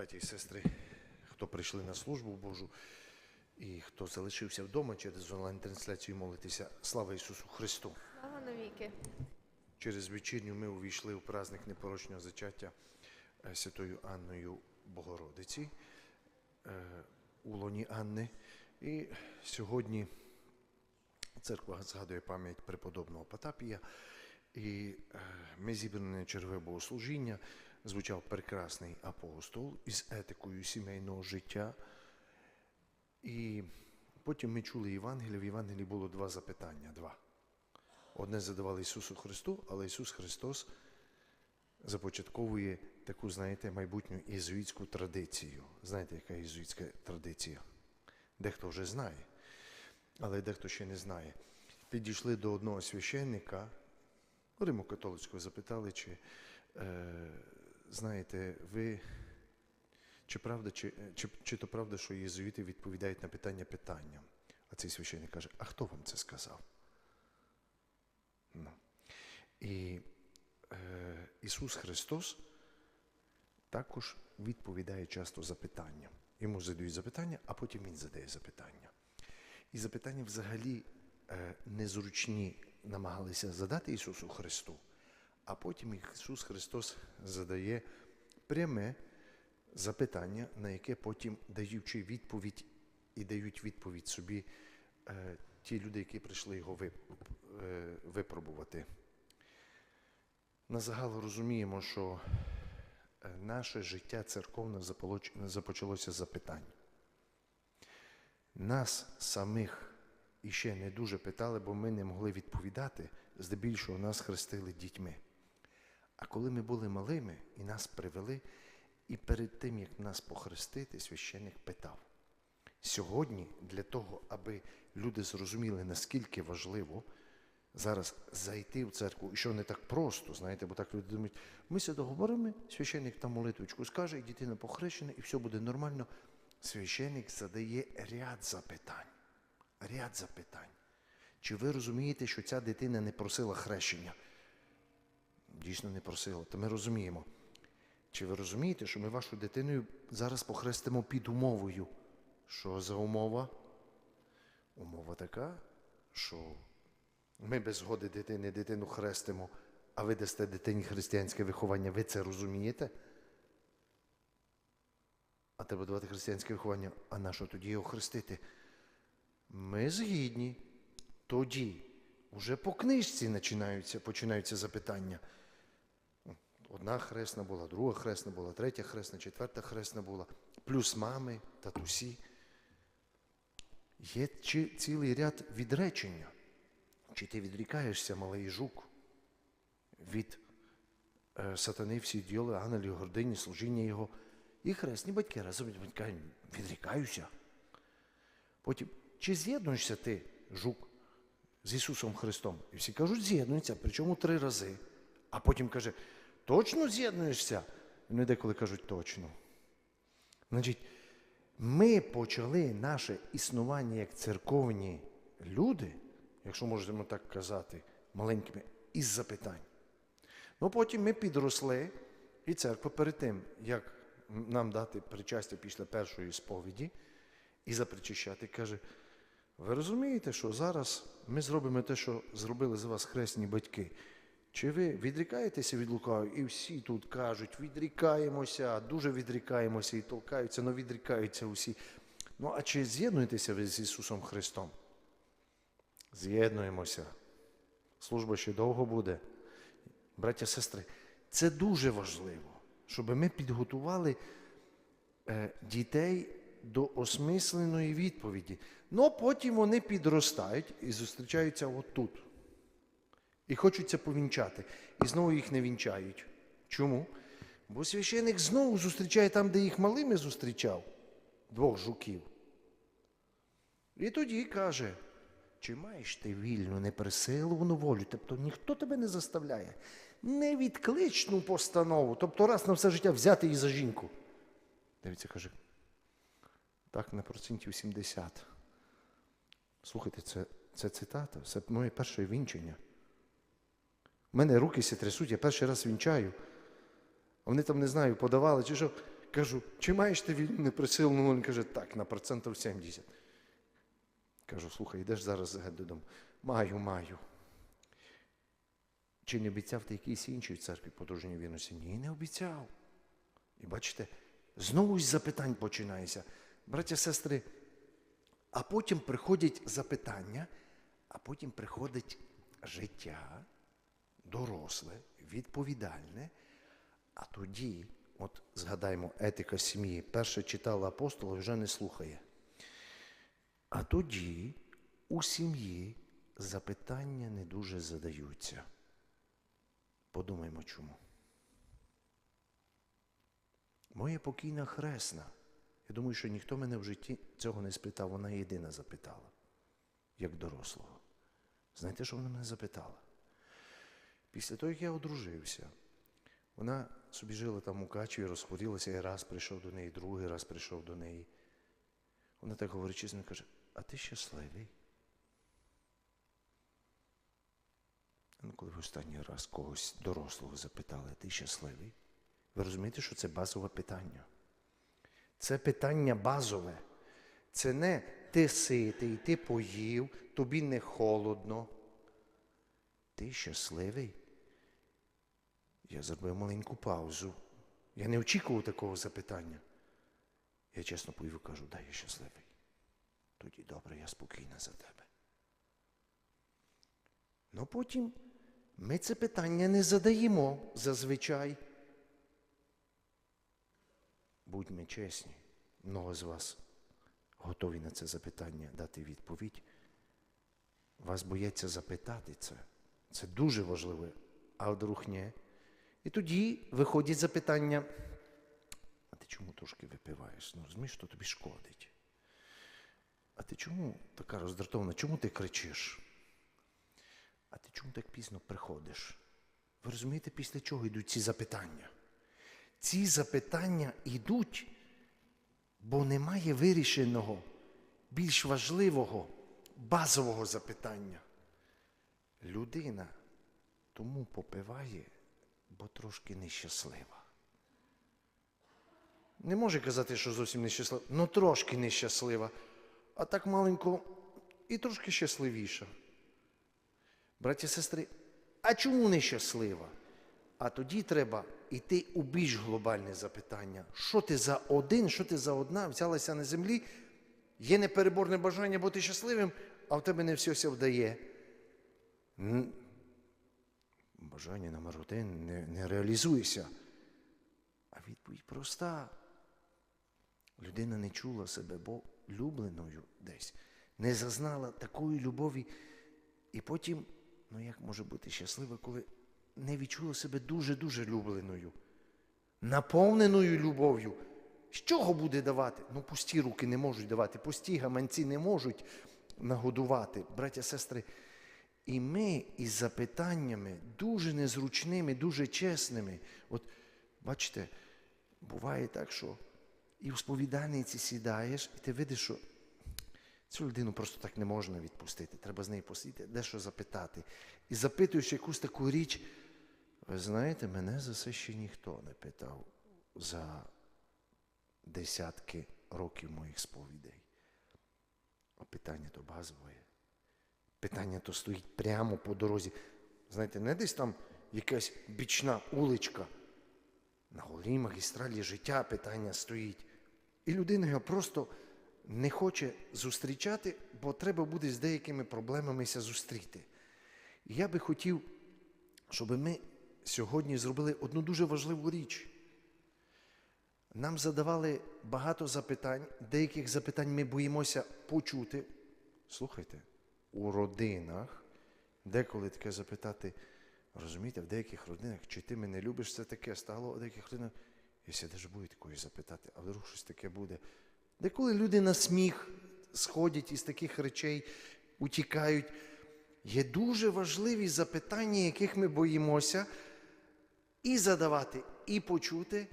браті і сестри, хто прийшли на службу Божу і хто залишився вдома через онлайн-трансляцію молитися. Слава Ісусу Христу! Слава навіки. Через вечірню ми увійшли у праздник непорочного зачаття е, Святою Анною Богородиці е, у лоні Анни. І сьогодні церква згадує пам'ять преподобного Потапія. І е, ми зібрані на чергове богослужіння. Звучав прекрасний апостол із етикою сімейного життя. І потім ми чули Євангелія. В Євангелії було два запитання. Два. Одне задавали Ісусу Христу, але Ісус Христос започатковує таку, знаєте, майбутню єзуїтську традицію. Знаєте, яка єзуїтська традиція? Дехто вже знає, але дехто ще не знає. Підійшли до одного священника, Римо-католицького, запитали, чи е, знаєте, ви. Чи правда, чи, чи, чи то правда, що єзуїти відповідають на питання питанням? А цей священник каже: А хто вам це сказав? Ну. І е, Ісус Христос також відповідає часто запитанням. Йому задають запитання, а потім Він задає запитання. І запитання взагалі е, незручні намагалися задати Ісусу Христу, а потім Ісус Христос задає пряме запитання, на яке потім даючи відповідь і дають відповідь собі е, ті люди, які прийшли його е, випробувати. На загал розуміємо, що е, наше життя церковне започалося з запитань. Нас самих іще не дуже питали, бо ми не могли відповідати, здебільшого нас хрестили дітьми. А коли ми були малими і нас привели, і перед тим, як нас похрестити, священник питав. Сьогодні для того, аби люди зрозуміли, наскільки важливо зараз зайти в церкву, і що не так просто, знаєте, бо так люди думають, ми сюди говоримо, священник там молитвочку скаже, і дитина похрещена, і все буде нормально. Священник задає ряд запитань. Ряд запитань. Чи ви розумієте, що ця дитина не просила хрещення? Дійсно не просила, то ми розуміємо. Чи ви розумієте, що ми вашу дитиною зараз похрестимо під умовою? Що за умова? Умова така, що ми без згоди дитини дитину хрестимо, а ви дасте дитині християнське виховання. Ви це розумієте? А треба давати християнське виховання. А на що тоді його хрестити? Ми згідні. Тоді вже по книжці починаються, починаються запитання. Одна хресна була, друга хресна була, третя хресна, четверта хресна була, плюс мами, татусі. Є цілий ряд відречення. Чи ти відрікаєшся, малий жук, від е, сатани всі діли, ангелів, гордині, служіння його. І хресні батьки разом кажуть, відрікаюся. Потім, чи з'єднуєшся ти, жук, з Ісусом Христом? І всі кажуть, з'єднуються, причому три рази. А потім каже, точно з'єднуєшся? Вони деколи кажуть, точно. Значить, ми почали наше існування як церковні люди, якщо можемо так казати, маленькими, із запитань. Ну потім ми підросли, і церква перед тим, як нам дати причастя після першої сповіді і запричащати, каже: ви розумієте, що зараз ми зробимо те, що зробили за вас хресні батьки. Чи ви відрікаєтеся від лукавого? І всі тут кажуть, відрікаємося, дуже відрікаємося і толкаються, але відрікаються усі. Ну, а чи з'єднуєтеся ви з Ісусом Христом? З'єднуємося. Служба ще довго буде. Браття, сестри, це дуже важливо, щоб ми підготували е, дітей до осмисленої відповіді. Ну, потім вони підростають і зустрічаються отут. І хочуться повінчати. І знову їх не вінчають. Чому? Бо священик знову зустрічає там, де їх малими зустрічав, двох жуків. І тоді каже, чи маєш ти вільну, неприсилувану волю? Тобто ніхто тебе не заставляє. Невідкличну постанову, тобто раз на все життя взяти її за жінку. Дивіться, каже, так на процентів 70. Слухайте, це, це цитата, це моє перше вінчення. У мене руки сі трясуть, я перший раз вінчаю. Вони там не знаю, подавали чи що. Кажу, чи маєш ти вільну неприсилну? Він каже, так, на процентів 70. Кажу, слухай, йдеш зараз додому. Маю, маю. Чи не обіцяв ти якійсь іншій церкві подружньої вірності? Ні, не обіцяв. І бачите, знову з запитань починається. Браття, сестри, а потім приходять запитання, а потім приходить життя, доросле, відповідальне. А тоді, от згадаємо, етика сім'ї, перше читала апостола, вже не слухає. А тоді у сім'ї запитання не дуже задаються. Подумаймо чому. Моя покійна хресна. Я думаю, що ніхто мене в житті цього не спитав, вона єдина запитала, як дорослого. Знаєте, що вона мене запитала? Після того, як я одружився, вона собі жила там у Качеві, розхворілася, я раз прийшов до неї, другий раз прийшов до неї. Вона так говорить чесно, каже, а ти щасливий? Ну, коли ви останній раз когось дорослого запитали, ти щасливий? Ви розумієте, що це базове питання? Це питання базове. Це не ти ситий, ти поїв, тобі не холодно. Ти щасливий? Я зробив маленьку паузу. Я не очікував такого запитання. Я чесно і кажу, да, я щасливий. Тоді добре, я спокійна за тебе. Ну потім ми це питання не задаємо зазвичай. Будьмо чесні, много з вас готові на це запитання дати відповідь. Вас бояться запитати це. Це дуже важливо, а вдруг ні. І тоді виходять запитання, а ти чому трошки випиваєш? Ну, розумієш, що тобі шкодить. А ти чому така роздратована? Чому ти кричиш? А ти чому так пізно приходиш? Ви розумієте, після чого йдуть ці запитання? Ці запитання йдуть, бо немає вирішеного, більш важливого, базового запитання. Людина тому попиває, бо трошки нещаслива. Не може казати, що зовсім нещаслива, ну трошки нещаслива, а так маленько і трошки щасливіша. Браті сестри, а чому нещаслива? А тоді треба йти у більш глобальне запитання. Що ти за один, що ти за одна взялася на землі, є непереборне бажання бути щасливим, а в тебе не все вдає. Бажання номер один не, не реалізується. А відповідь проста. Людина не чула себе, бо любленою десь, не зазнала такої любові. І потім, ну як може бути щаслива, коли не відчула себе дуже-дуже любленою, наповненою любов'ю. З чого буде давати? Ну, пусті руки не можуть давати, пусті гаманці не можуть нагодувати, браття, сестри. І ми із запитаннями дуже незручними, дуже чесними. От бачите, буває так, що і в сповідальниці сідаєш, і ти видиш, що цю людину просто так не можна відпустити. Треба з нею посидіти, дещо запитати. І запитуєш якусь таку річ, ви знаєте, мене за це ще ніхто не питав за десятки років моїх сповідей. А питання то базове. Питання то стоїть прямо по дорозі. Знаєте, не десь там якась бічна уличка. На голій магістралі життя питання стоїть. І людина його просто не хоче зустрічати, бо треба буде з деякими проблемамися зустріти. І я би хотів, щоб ми сьогодні зробили одну дуже важливу річ. Нам задавали багато запитань, деяких запитань ми боїмося почути. Слухайте, у родинах деколи таке запитати, розумієте, в деяких родинах, чи ти мене любиш, це таке стало, в деяких родинах, якщо теж буде такої запитати, а вдруг щось таке буде. Деколи люди на сміх сходять із таких речей, утікають. Є дуже важливі запитання, яких ми боїмося і задавати, і почути.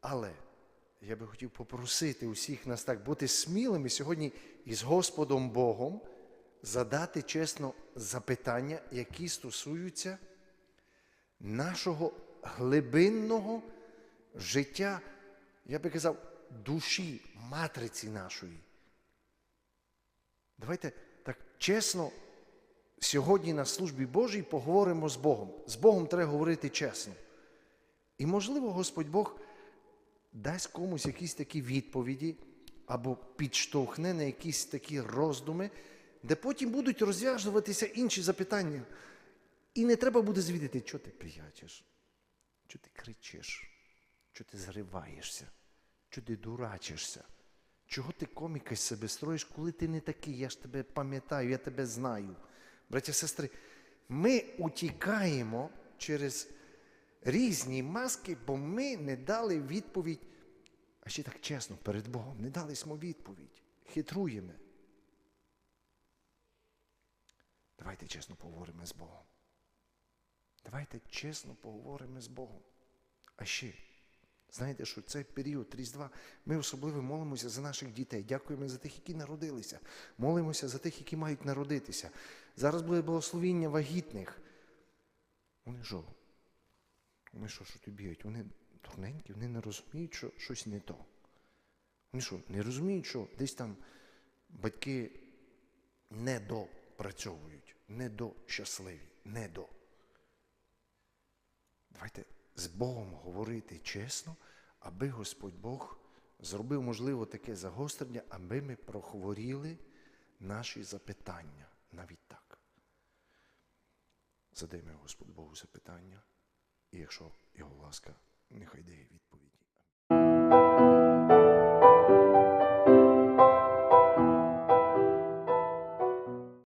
Але я би хотів попросити усіх нас так бути смілими сьогодні із Господом Богом, задати чесно запитання, які стосуються нашого глибинного життя я би казав, душі, матриці нашої. Давайте так чесно сьогодні на службі Божій поговоримо з Богом. З Богом треба говорити чесно. І, можливо, Господь Бог дасть комусь якісь такі відповіді або підштовхне на якісь такі роздуми, де потім будуть розв'язуватися інші запитання. І не треба буде звідати, що ти пиячиш, що ти кричиш, що ти зриваєшся, що ти дурачишся. Чого ти коміка з себе строїш, коли ти не такий? Я ж тебе пам'ятаю, я тебе знаю. Браті сестри, ми утікаємо через різні маски, бо ми не дали відповідь, а ще так чесно, перед Богом, не дали смо відповідь. Хитруємо. Давайте чесно поговоримо з Богом. Давайте чесно поговоримо з Богом. А ще, знаєте, що цей період Різдва ми особливо молимося за наших дітей. Дякуємо за тих, які народилися. Молимося за тих, які мають народитися. Зараз буде благословіння вагітних. Вони що? Вони що, що тобі б'ють? Вони дурненькі, вони не розуміють, що щось не то. Вони що, не розуміють, що десь там батьки не до щасливі, не до. Давайте з Богом говорити чесно, аби Господь Бог зробив, можливо, таке загострення, аби ми прохворіли наші запитання навіть так. Задаємо Господь Богу запитання, і якщо його ласка, нехай дає відповіді.